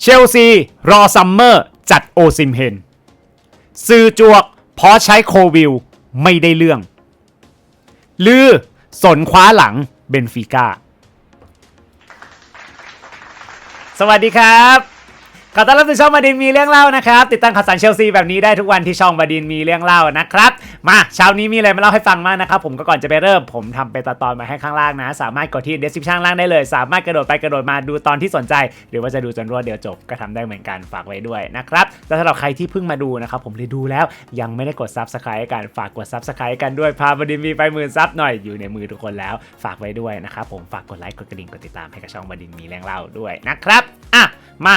เชลซี รอซัมเมอร์จัดโอซิมเฮนซื้อจวกเพราะใช้โควิลไม่ได้เรื่อง ลือ สนคว้าหลังเบนฟิก้า สวัสดีครับ ขอต้อนรับสู่ช่องบดินมีเรื่องเล่านะครับ ติดตามข่าวสารเชลซีแบบนี้ได้ทุกวันที่ช่องบดินมีเรื่องเล่านะครับ มาเช้านี้มีอะไรมาเล่าให้ฟังมากนะครับ ผมก็ก่อนจะไปเริ่ม ผมทำเป็นตอนมาให้ข้างล่างนะ สามารถกดที่ description ล่างได้เลย สามารถกระโดดไปกระโดดมาดูตอนที่สนใจ หรือว่าจะดูจนรวดเดียวจบก็ทำได้เหมือนกันฝากไว้ด้วยนะครับแล้วสำหรับใครที่เพิ่งมาดูนะครับผมเลยดูแล้วยังไม่ได้กด subscribe กันฝากกด subscribe กันด้วยพาบดินมีไปหมื่นซับหน่อยอยู่ในมือทุกคนแล้ว ฝากไว้ด้วยนะครับผมฝากกดไลค์กดกระดิ่งกดติดตามให้กับช่องบดินมีเรื่องเล่าด้วยนะครับอะมา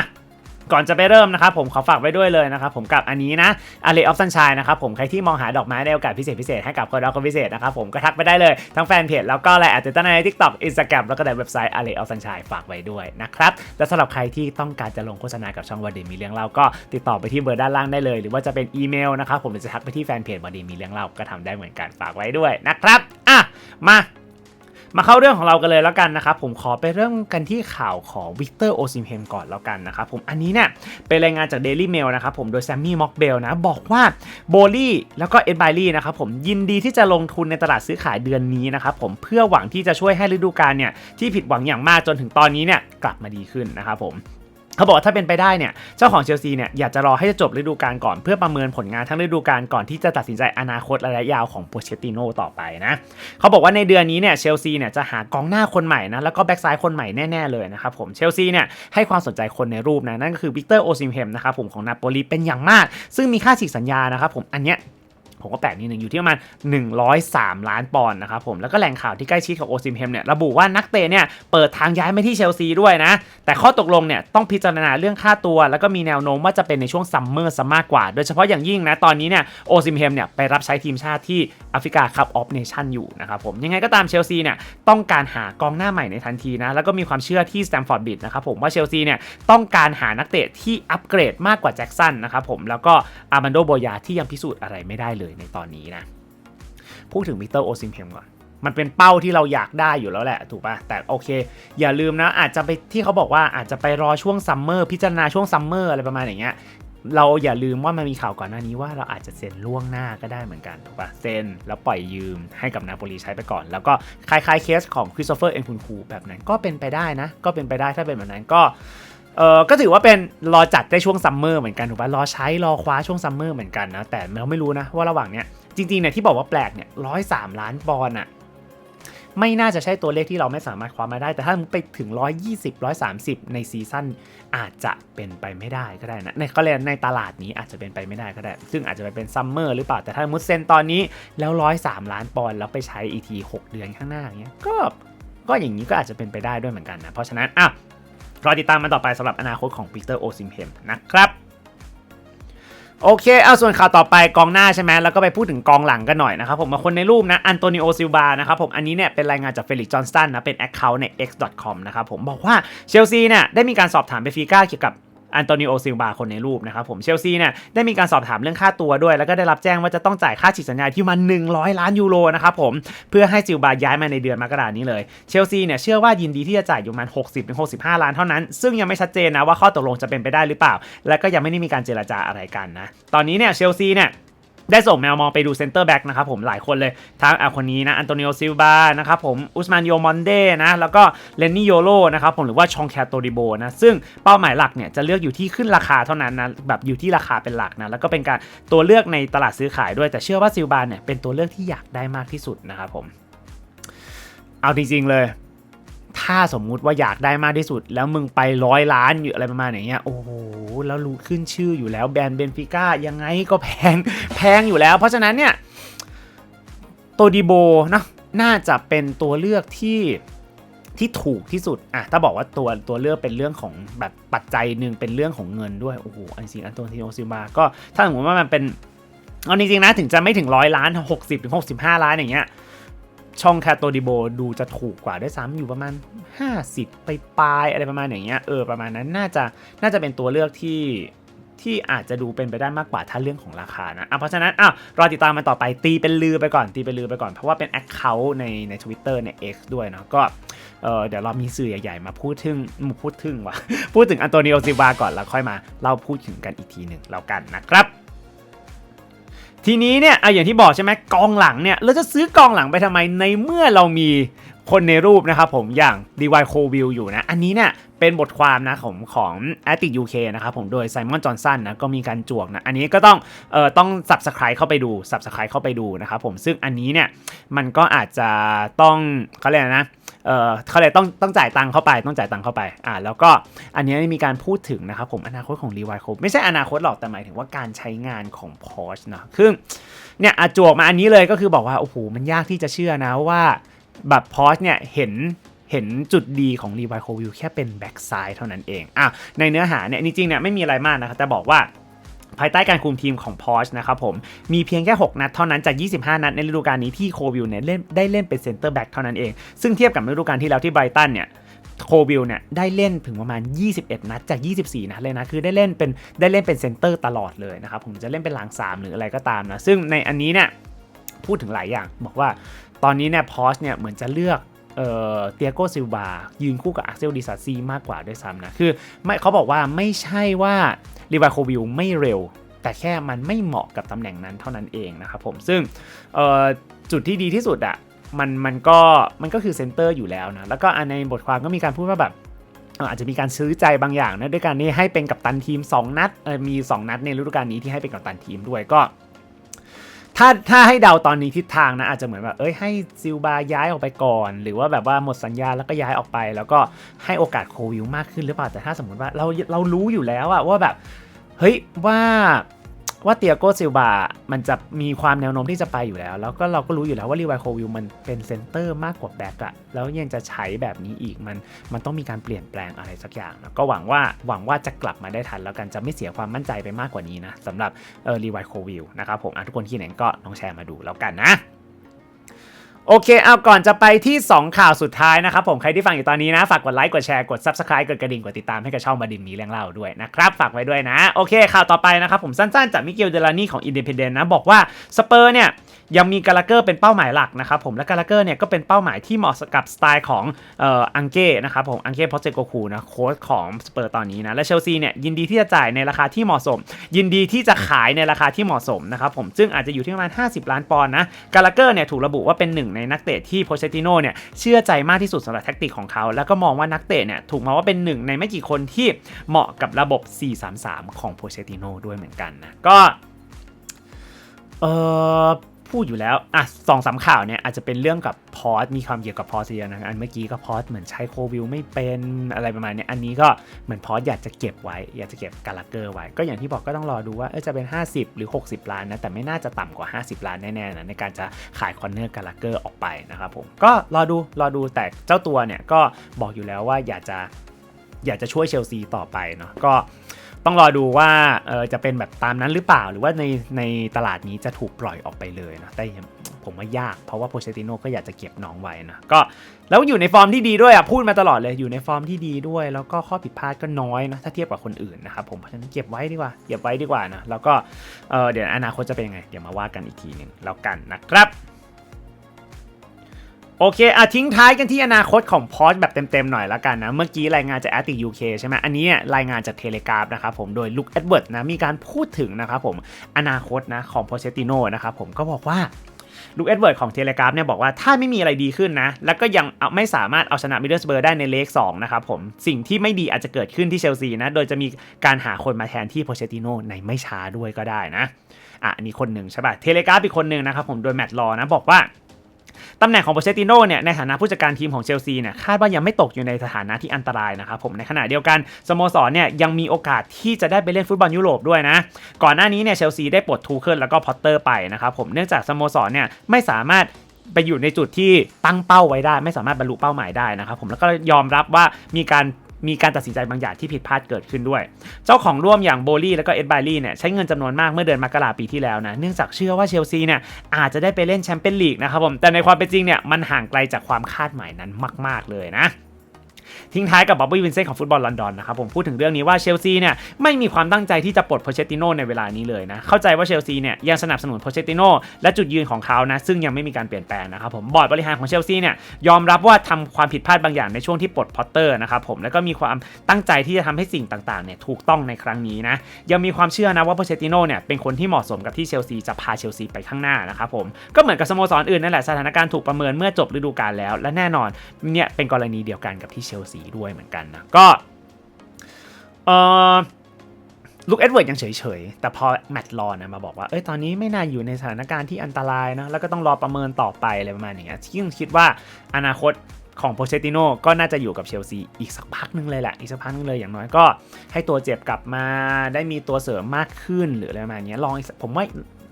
ก่อนจะไปเริ่มนะครับผมขอฝากไว้ด้วยเลยนะครับผมกับอันนี้นะ a l e of Sunshine นะครับผมใครที่มองหาดอกไม้ในโอกาสพิเศษพิเศษให้กับคนรักคนพิเศษนะครับผมก็ทักไปได้เลยทั้งแฟนเพจแล้วก็ไลน์อาจจะตั้งใน TikTok Instagram แล้วก็ในเว็บไซต์ a l e of Sunshine ฝากไว้ด้วยนะครับและสำหรับใครที่ต้องการจะลงโฆษณากับช่องวันดีมีเรื่องเล่าก็ติดต่อไปที่เบอร์ด้านล่างได้เลย หรือว่าจะเป็นอีเมลนะครับผมหรือจะทักไปที่แฟนเพจวันดีมีเรื่องเล่าก็ทำได้เหมือนกันฝากไว้ด้วยนะครับอะมา มาเข้าเรื่องของเรากันเลยแล้วกันนะครับผมขอไปเริ่มกันที่ข่าวของวิกเตอร์โอซิมเฮมก่อนแล้วกันนะครับผมอันนี้เนี่ยเป็นรายงานจาก Daily Mail นะครับผมโดยแซมมี่ม็อกเบลนะบอกว่าโบลี่แล้วก็เอ็ดไบลี่นะครับผมยินดีที่จะลงทุนในตลาดซื้อขายเดือนนี้นะครับผมเพื่อหวังที่จะช่วยให้ฤดูกาลเนี่ยที่ผิดหวังอย่างมากจนถึงตอนนี้เนี่ยกลับมาดีขึ้นนะครับผม เขาบอกว่าถ้าเป็นไปได้เนี่ยเจ้าของเชลซีเนี่ยอยากจะรอให้จบฤดูกาลก่อนเพื่อประเมินผลงานทั้งฤดูกาลก่อนที่จะตัดสินใจอนาคตระยะยาวของโปเชติโนต่อไปนะเขาบอกว่าในเดือนนี้เนี่ยเชลซีเนี่ยจะหากองหน้าคนใหม่นะแล้วก็แบ็กซ้ายคนใหม่แน่ๆเลยนะครับผมเชลซีเนี่ยให้ความสนใจคนในรูปนะนั่นก็คือวิกเตอร์โอซิมเฮมนะครับผมของนาโปลีเป็นอย่างมาก ซึ่งมีค่าฉีกสัญญานะครับผมอันเนี้ย ผมก็แปลกนิดนึงอยู่ที่ประมาณ 103 ล้านปอนด์นะครับผมแล้วก็แหล่งข่าวที่ใกล้ชิดกับโอซิมเฮมเนี่ยระบุว่านักเตะเนี่ยเปิดทางย้ายมาที่เชลซีด้วยนะ แต่ข้อตกลงเนี่ยต้องพิจารณาเรื่องค่าตัว แล้วก็มีแนวโน้มว่าจะเป็นในช่วงซัมเมอร์ซะมากกว่า โดยเฉพาะอย่างยิ่งนะ ตอนนี้เนี่ยโอซิมเฮมเนี่ยไปรับใช้ทีมชาติที่แอฟริกาคัพออฟเนชั่นอยู่นะครับผมยังไงก็ตามเชลซีเนี่ยต้องการหากองหน้าใหม่ในทันทีนะ แล้วก็มีความเชื่อที่สแตมฟอร์ดบิดนะครับผมว่าเชลซีเนี่ยต้องการหานักเตะที่อัปเกรดมากกว่าแจ็คสันนะครับผมแล้วก็อาร์มันโดโบยาที่ยังพิสูจน์อะไรไม่ได้เลยในตอนนี้นะ พูดถึงวิเตอร์โอซิมเฮมก่อน มันเป็นเป้าที่เราอยากได้อยู่แล้วแหละ ถูกป่ะ แต่โอเค อย่าลืมนะ อาจจะไปที่เขาบอกว่าอาจจะไปรอช่วงซัมเมอร์พิจารณาช่วงซัมเมอร์อะไรประมาณอย่างเงี้ยเราอย่าลืมว่ามันมีข่าวก่อนหน้านี้ว่าเราอาจจะเซ็นล่วงหน้าก็ได้เหมือนกันถูกป่ะเซ็นแล้วปล่อยยืมให้กับนาโปลีใช้ไปก่อน แล้วก็คล้ายๆเคสของคริสโตเฟอร์เอ็นคุนคูแบบนั้นก็เป็นไปได้นะ ก็เป็นไปได้ถ้าเป็นแบบนั้นก็ เออก็ถือว่าเป็นรอจัดได้ช่วงซัมเมอร์เหมือนกันถูกป่ะรอใช้รอคว้าช่วงซัมเมอร์เหมือนกันนะแต่เราไม่รู้นะว่าระหว่างเนี้ยจริงๆเนี่ยที่บอกว่าแปลกเนี่ยร้อยสามล้านปอนด์อะไม่น่าจะใช่ตัวเลขที่เราไม่สามารถคว้ามาได้ แต่ถ้าไปถึง 120 130 ในซีซั่นอาจจะเป็นไปไม่ได้ก็ได้นะในก็เลยในตลาดนี้อาจจะเป็นไปไม่ได้ก็ได้ ซึ่งอาจจะไปเป็นซัมเมอร์หรือเปล่า แต่ถ้ามุดเซนตอนนี้แล้ว 103 ล้านปอนด์แล้วไปใช้อีกที6เดือนข้างหน้าอย่างเงี้ยก็ก็อย่างนี้ก็อาจจะเป็นไปได้ด้วยเหมือนกันนะเพราะฉะนั้นอะ รอติดตามมันต่อไปสำหรับอนาคตของปีเตอร์โอซิมเพมนะครับโอเค เอาส่วนข่าวต่อไปกองหน้าใช่ไหมแล้วก็ไปพูดถึงกองหลังกันหน่อยนะครับผมมาคนในรูปนะ อันโตนิโอซิลบา นะครับผม อันนี้เนี่ยเป็นรายงานจากเฟลิกซ์จอห์นสตันนะ เป็น Account ใน x.com นะครับผมบอกว่าเชลซีเนี่ยได้มีการสอบถามเบฟิก้าเกี่ยวกับ อันโตนิโอซิลบาคนในรูปนะครับผมเชลซีเนี่ยได้มีการสอบถามเรื่องค่าตัวด้วย แล้วก็ได้รับแจ้งว่าจะต้องจ่ายค่าฉีกสัญญาที่มัน 100 ล้านยูโรนะครับผมเพื่อให้ซิลบาย้ายมาในเดือนมกรานี้เลยเชลซีเนี่ยเชื่อว่ายินดีที่จะจ่ายอยู่ประมาณ60-65 ล้านเท่านั้น ซึ่งยังไม่ชัดเจนนะว่าข้อตกลงจะเป็นไปได้หรือเปล่า และก็ยังไม่ได้มีการเจรจาอะไรกันนะตอนนี้เนี่ยเชลซีเนี่ย ได้ส่งแมวมองไปดูเซนเตอร์แบ็กนะครับผมหลายคนเลยทั้งอะคนนี้นะอันโตนิโอซิลบานะครับผมอุสมานโยมอนเดนะแล้วก็เลนนี่โยโรนะครับผมหรือว่าชองแคโตดิโบนะซึ่งเป้าหมายหลักเนี่ยจะเลือกอยู่ที่ขึ้นราคาเท่านั้นนะแบบอยู่ที่ราคาเป็นหลักนะแล้วก็เป็นการตัวเลือกในตลาดซื้อขายด้วยแต่เชื่อว่าซิลบาเนี่ยเป็นตัวเลือกที่อยากได้มากที่สุดนะครับผมเอาจริงๆเลย ถ้าสมมุติว่าอยากได้มากที่สุด แล้วมึงไปร้อยล้านอยู่อะไรประมาณอย่างเงี้ยโอ้โหแล้วรู้ขึ้นชื่ออยู่แล้วแบรนด์เบนฟิก้ายังไงก็แพงแพงอยู่แล้ว เพราะฉะนั้นเนี่ยโตดิโบนะน่าจะเป็นตัวเลือกที่ที่ถูกที่สุดอะถ้าบอกว่าตัวตัวเลือกเป็นเรื่องของแบบปัจจัยหนึ่งเป็นเรื่องของเงินด้วยโอ้โหอันจริงอันโตนิโอซิลบาก็ถ้าสมมติว่ามันเป็นเอาจริงๆนะถึงจะไม่ถึงร้อยล้าน 60ถึง65 ล้านอย่างเงี้ย ช่องแคโตดิโบดูจะถูกกว่าด้วยซ้ำอยู่ประมาณ 50 ไปปลายอะไรประมาณอย่างเงี้ยเออประมาณนั้นน่าจะน่าจะเป็นตัวเลือกที่ที่อาจจะดูเป็นไปได้มากกว่าถ้าเรื่องของราคานะอะเพราะฉะนั้นอะรอติดตามมันต่อไปตีเป็นลือไปก่อนตีเป็นลือไปก่อน เพราะว่าเป็น Account ในใน Twitter ใน X ด้วยเนาะก็เออเดี๋ยวเรามีสื่อใหญ่ๆ มาพูดถึงมาพูดถึงว่ะ พูดถึงอันโตนิโอซิวาก่อนแล้วค่อยมาเล่าพูดถึงกันอีกทีหนึ่งแล้วกันนะครับ ทีนี้เนี่ยอะอย่างที่บอกใช่ไหมกองหลังเนี่ยเราจะซื้อกองหลังไปทำไมในเมื่อเรามีคนในรูปนะครับผมอย่าง DY c o v i l อยู่นะ อันนี้เนี่ยเป็นบทความนะของของ a t t i c UK นะครับผมโดยไซมอนจอห์นสันนะก็มีการจวกนะอันนี้ก็ต้องเอ่อต้อง subscribe เข้าไปดู subscribe เข้าไปดูนะครับผมซึ่งอันนี้เนี่ยมันก็อาจจะต้องเขาเรียกนะ เออเขาเลยต้องต้องจ่ายตังค์เข้าไปต้องจ่ายตังค์เข้าไปอ่าแล้วก็อันนี้มีการพูดถึงนะครับผมอนาคตของรีวายโคไม่ใช่อนาคตหรอกแต่หมายถึงว่าการใช้งานของ Porsche นะคือเนี่ยอาจวกมาอันนี้เลยก็คือบอกว่าโอ้โหมันยากที่จะเชื่อนะว่าแบบ Porsche เนี่ยเห็นเห็นจุดดีของ Levi c o v i l แค่เป็นแบ็กไซด์เท่านั้นเองอะในเนื้อหาเนี่ยจริงๆเนี่ยไม่มีอะไรมากนะครับแต่บอกว่า ภายใต้การคุมทีมของ Porsche นะครับผม มีเพียงแค่ 6 นัดเท่านั้นจาก 25 นัดในฤดูกาลนี้ที่โควิลเนี่ยเล่นได้เล่นเป็นเซนเตอร์แบ็กเท่านั้นเอง ซึ่งเทียบกับฤดูกาลที่แล้วที่ไบรตันเนี่ยโควิลเนี่ยได้เล่นถึงประมาณ 21 นัดจาก 24 นัดเลยนะ คือได้เล่นเป็นได้เล่นเป็นเซนเตอร์ตลอดเลยนะครับผมจะเล่นเป็นหลัง 3 หรืออะไรก็ตามนะ ซึ่งในอันนี้เนี่ยพูดถึงหลายอย่าง บอกว่าตอนนี้เนี่ยพอชเนี่ยเหมือนจะเลือกเอ่อเตียโกซิลวายืนคู่กับอาร์เซลดิซาซีมากกว่าด้วยซ้ำนะ คือไม่เขาบอกว่าไม่ใช่ว่า รีวิโควิลไม่เร็ว แต่แค่มันไม่เหมาะกับตำแหน่งนั้นเท่านั้นเองนะครับผมซึ่งจุดที่ดีที่สุดอะมันมันก็มันก็คือเซนเตอร์อยู่แล้วนะแล้วก็ในบทความก็มีการพูดว่าแบบอาจจะมีการซื้อใจบางอย่างนะด้วยการนี้ให้เป็นกัปตันทีม 2 นัดเอ่อมี 2 นัดในฤดูกาลนี้ที่ให้เป็นกัปตันทีมด้วยก็ ถ้าถ้าให้เดาตอนนี้ทิศทางนะอาจจะเหมือนแบบเอ้ยให้ซิลบาย้ายออกไปก่อน หรือว่าแบบว่าหมดสัญญาแล้วก็ย้ายออกไป แล้วก็ให้โอกาสโควิลมากขึ้นหรือเปล่าแต่ถ้าสมมติว่าเราเรารู้อยู่แล้วอะว่าแบบเฮ้ยว่า ว่าเตียโกซิลบา มันจะมีความแนวโน้มที่จะไปอยู่แล้ว แล้วก็เราก็รู้อยู่แล้วว่ารีไวโควิลมันเป็นเซนเตอร์มากกว่าแบ็กอะแล้วยังจะใช้แบบนี้อีกมันมันต้องมีการเปลี่ยนแปลงอะไรสักอย่างนะก็หวังว่าหวังว่าจะกลับมาได้ทัน แล้วกันจะไม่เสียความมั่นใจไปมากกว่านี้นะสำหรับเออรีไวโควิลนะครับผมทุกคนที่ไหนก็ลองแชร์มาดูแล้วกันนะ โอเค เอาก่อนจะไปที่ 2 ข่าวสุดท้ายนะครับผม ใครที่ฟังอยู่ตอนนี้นะ ฝากกดไลค์ กดแชร์ กด Subscribe กดกระดิ่ง กดติดตามให้กับช่องบดินมีเรื่องเล่าด้วยนะครับ ฝากไว้ด้วยนะ โอเค ข่าวต่อไปนะครับผมสั้นๆ จากมิเกลเดลานี่ของ Independent นะ บอกว่าสเปอร์เนี่ย ยังมีกาลาเกอร์เป็นเป้าหมายหลักนะครับผมและกาลาเกอร์เนี่ยก็เป็นเป้าหมายที่เหมาะกับสไตล์ของเอ่ออังเก้นะครับผมอังเก้พอเจโกคูนะโค้ชของสเปอร์ตอนนี้นะและเชลซีเนี่ยยินดีที่จะจ่ายในราคาที่เหมาะสม ยินดีที่จะขายในราคาที่เหมาะสมนะครับผมซึ่งอาจจะอยู่ที่ประมาณ 50 ล้านปอนด์นะกาลาเกอร์เนี่ยถูกระบุว่าเป็นหนึ่งในนักเตะที่โพเชติโน่เนี่ยเชื่อใจมากที่สุดสำหรับแท็กติกของเขา แล้วก็มองว่านักเตะเนี่ยถูกมองว่าเป็นหนึ่งในไม่กี่คนที่เหมาะกับระบบ 4-3-3 ของโพเชติโน่ด้วยเหมือนกันนะก็เออ พูดอยู่แล้วอะสองสามข่าวเนี่ยอาจจะเป็นเรื่องกับพอสมีความเกี่ยวกับพอสเยอะนะอันเมื่อกี้ก็พอสเหมือนใช้โควิลไม่เป็นอะไรประมาณเนี้ยอันนี้ก็เหมือนพอสอยากจะเก็บไว้ อยากจะเก็บกาลาเกอร์ไว้ ก็อย่างที่บอกก็ต้องรอดูว่าเออจะเป็น 50 หรือ 60 ล้านนะแต่ไม่น่าจะต่ำกว่า 50 ล้านแน่ๆนะในการจะขายคอนเนอร์กาลาเกอร์ออกไปนะครับผมก็รอดูรอดูแต่เจ้าตัวเนี่ยก็บอกอยู่แล้วว่าอยากจะอยากจะช่วยเชลซีต่อไปเนาะก็ ต้องรอดูว่าเออจะเป็นแบบตามนั้นหรือเปล่า หรือว่าในในตลาดนี้จะถูกปล่อยออกไปเลยนะแต่ผมว่ายากเพราะว่าโพเชติโนก็อยากจะเก็บน้องไว้นะก็แล้วอยู่ในฟอร์มที่ดีด้วยอะพูดมาตลอดเลยอยู่ในฟอร์มที่ดีด้วย แล้วก็ข้อผิดพลาดก็น้อยนะถ้าเทียบกับคนอื่นนะครับผมเพราะฉะนั้นเก็บไว้ดีกว่าเก็บไว้ดีกว่านะแล้วก็เออเดี๋ยวอนาคตจะเป็นยังไงเดี๋ยวมาว่ากันอีกทีหนึ่งแล้วกันนะครับ โอเคอะทิ้งท้ายกันที่อนาคตของพอสแบบเต็มๆหน่อยละกันนะ เมื่อกี้รายงานจาก a t t i c UK ใช่ไหมอันนี้รายงานจากเทเลกราฟนะครับผมโดยลุคเอ็ดเวิร์ดนะมีการพูดถึงนะครับผมอนาคตนะของโพเชติโนนะครับผมก็บอกว่าลูกเอ็ดเวิร์ดของเทเลกราฟเนี่ยบอกว่าถ้าไม่มีอะไรดีขึ้นนะ แล้วก็ยังไม่สามารถเอาชนะมิดเดิลสเบอร์ได้ในเลข2นะครับผม สิ่งที่ไม่ดีอาจจะเกิดขึ้นที่เชลซีนะ โดยจะมีการหาคนมาแทนที่โพเชติโนในไม่ช้าด้วยก็ได้นะ อะอันนี้คนหนึ่งใช่ป่ะ เทเลกราฟอีกคนหนึ่งนะครับผมโดยแมตต์ลอนะบอกว่า ตำแหน่งของโปเชติโน่เนี่ยในฐานะผู้จัดการทีมของเชลซีเนี่ยคาดว่ายังไม่ตกอยู่ในสถานะที่อันตรายนะครับผมในขณะเดียวกันสโมสรเนี่ยยังมีโอกาสที่จะได้ไปเล่นฟุตบอลยุโรปด้วยนะ ก่อนหน้านี้เนี่ยเชลซีได้ปลดทูเคิลแล้วก็พอตเตอร์ไปนะครับผมเนื่องจากสโมสรเนี่ยไม่สามารถไปอยู่ในจุดที่ตั้งเป้าไว้ได้ ไม่สามารถบรรลุเป้าหมายได้นะครับผมแล้วก็ยอมรับว่ามีการ มีการตัดสินใจบางอย่างที่ผิดพลาดเกิดขึ้นด้วย เจ้าของร่วมอย่างโบลี่และก็เอ็ดไบลี่เนี่ยใช้เงินจำนวนมากเมื่อเดือนมกราปีที่แล้วนะเนื่องจากเชื่อว่าเชลซีเนี่ยอาจจะได้ไปเล่นแชมเปี้ยนลีกนะครับผมแต่ในความเป็นจริงเนี่ยมันห่างไกลจากความคาดหมายนั้นมาก ๆเลยนะ ทิ้งท้ายกับบ๊อบบี้วินเซนต์ของฟุตบอลลอนดอนนะครับผมพูดถึงเรื่องนี้ว่าเชลซีเนี่ยไม่มีความตั้งใจที่จะปลดโพเชติโนในเวลานี้เลยนะเข้าใจว่าเชลซีเนี่ยยังสนับสนุนโพเชติโนและจุดยืนของเขานะซึ่งยังไม่มีการเปลี่ยนแปลงนะครับผมบอร์ดบริหารของเชลซีเนี่ยยอมรับว่าทำความผิดพลาดบางอย่างในช่วงที่ปลดพอตเตอร์นะครับผมแล้วก็มีความตั้งใจที่จะทำให้สิ่งต่างๆเนี่ยถูกต้องในครั้งนี้นะยังมีความเชื่อนะว่าโพเชตติโนเนี่ยเป็นคนที่เหมาะสมกับที่เชลซีจะพาเชลซีไปข้างหน้านะครับผมก็เหมือนกับสโมสรอื่นนั่นแหละสถานการณ์ถูกประเมินเมื่อจบฤดูกาลแล้วและแน่นอนเนี่ยเป็นกรณีเดียวกันกับที่เชลซีด้วยเหมือนกันนะ ก็เออลูกเอ็ดเวิร์ดยังเฉยๆ แต่พอแมตต์ลอนนะมาบอกว่า เอ้ย ตอนนี้ไม่น่าอยู่ในสถานการณ์ที่อันตรายนะ แล้วก็ต้องรอประเมินต่อไปอะไรประมาณนี้ซึ่งคิดว่าอนาคตของโปเชติโน่ก็น่าจะอยู่กับเชลซีอีกสักพักหนึงเลยแหละ อีกสักพักหนึงเลยอย่างน้อยก็ให้ตัวเจ็บกลับมาได้มีตัวเสริมมากขึ้นหรืออะไรประมาณนี้ลองผมว่า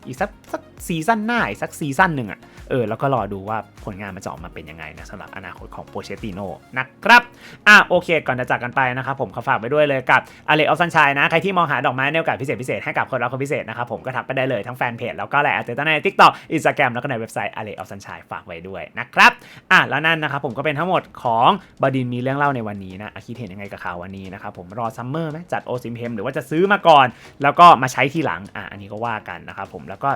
อีกสักสักซีซั่นหน้าอีกสักซีซั่นหนึ่งอะเออแล้วก็รอดูว่าผลงานมันจะออกมาเป็นยังไงนะสำหรับอนาคตของโปเชติโนนะครับอะโอเค ก่อนจะจากกันไปนะครับผมขอฝากไปด้วยเลยกับอเล็กออฟซันชัยนะ ใครที่มองหาดอกไม้ในโอกาสพิเศษพิเศษให้กับคนรักคนพิเศษนะครับผมก็ทักไปได้เลยทั้งแฟนเพจแล้วก็แหละเจอในทิกตอกอินสตาแกรมแล้วก็ในเว็บไซต์อเล็กออฟซันชัยฝากไว้ด้วยนะครับอะแล้วนั่นนะครับผมก็เป็นทั้งหมดของบดินมีเรื่องเล่าในวันนี้นะอะคิดเห็นยังไงกับข่าววันนี้นะครับผมรอซัมเมอร์ไหมจัดโอซิมเพมหรือว่าจะซื้อมาก่อน แล้วก็มาใช้ทีหลังอะอันนี้ก็ว่ากันนะครับผมแล้วก็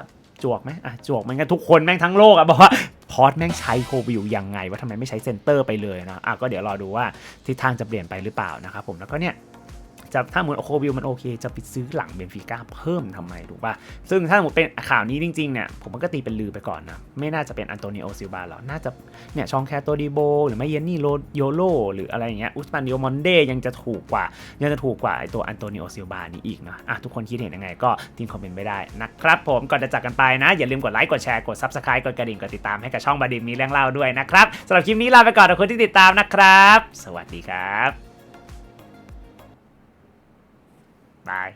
จวกไหมอะจวกมันกันทุกคนแม่งทั้งโลกอะบอกว่าพอร์ตแม่งใช้โควิวยังไงว่าทำไมไม่ใช้เซนเตอร์ไปเลยนะอะก็เดี๋ยวรอดูว่าทิศทางจะเปลี่ยนไปหรือเปล่านะครับผมแล้วก็เนี่ย จะถ้าหมดโควิวมันโอเค จะไปซื้อหลังเบนฟิก้าเพิ่มทำไมถูกป่ะ ซึ่งถ้าหมดเป็นข่าวนี้จริงๆเนี่ยผมก็ตีเป็นลือไปก่อนนะ ไม่น่าจะเป็นอันโตนิโอซิลบาหรอกน่าจะเนี่ยชองแคโตดิโบ หรือไม่เยนนี่โรโยโลหรืออะไรอย่างเงี้ยอุสมานดิโอมอนเดยังจะถูกกว่า ยังจะถูกกว่าไอตัวอันโตนิโอซิลบานี้อีกนะอะทุกคนคิดเห็นยังไงก็ทิ้งคอมเมนต์ไปได้นะครับผมก่อนจะจากกันไปนะ อย่าลืมกดไลค์กดแชร์กด Subscribe กดกระดิ่งกดติดตามให้กับช่องบาดิมมีเรื่องเล่าด้วยนะครับสำหรับคลิปนี้ลาไปก่อนขอบคุณที่ติดตามนะครับ สวัสดีครับ บาย